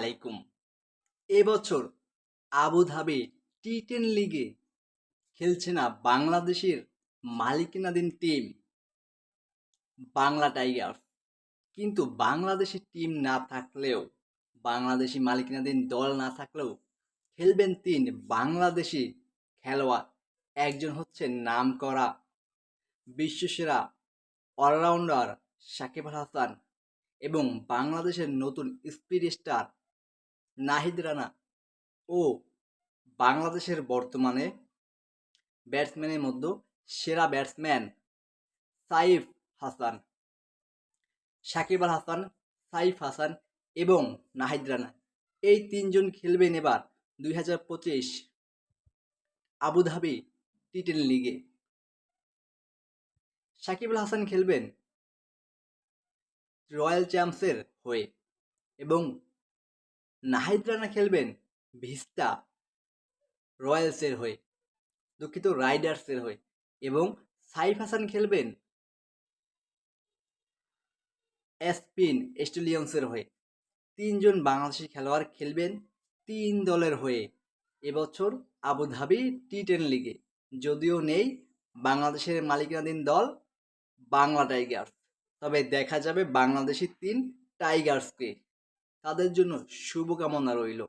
আলাইকুম। এবছর Abu Dhabi T ten লিগে খেলছে না বাংলাদেশের মালিকানাধীন টিম বাংলা টাইগার্স। কিন্তু বাংলাদেশের টিম না থাকলেও, বাংলাদেশি মালিকানাধীন দল না থাকলেও খেলবেন তিন বাংলাদেশি খেলোয়াড়। একজন হচ্ছে নামকরা বিশ্বসেরা অলরাউন্ডার সাকিব হাসান এবং বাংলাদেশের নতুন স্পিড স্টার নাহিদ রানা ও বাংলাদেশের বর্তমানে ব্যাটসম্যানের মধ্যে সেরা ব্যাটসম্যান সাইফ হাসান, সাকিব আল হাসান, সাইফ হাসান এবং নাহিদ রানা। এই তিনজন খেলবেন এবার দুই হাজার পঁচিশ আবুধাবি টি টেন লিগে। সাকিব আল হাসান খেলবেন রয়্যাল চ্যাম্পসের হয়ে এবং নাহিদ রানা খেলবেন ভিস্তা রয়্যালসের হয়ে, দুঃখিত রাইডার্সের হয়ে এবং সাইফ হাসান খেলবেন এসপিন স্টেলিয়ন্সের হয়ে। তিনজন বাংলাদেশি খেলোয়াড় খেলবেন তিন দলের হয়ে এবছর আবুধাবি টি টেন লিগে। যদিও নেই বাংলাদেশের মালিকানাধীন দল বাংলা টাইগার্স, তবে দেখা যাবে বাংলাদেশি তিন টাইগার্সকে। তাদের জন্য শুভকামনা রইল।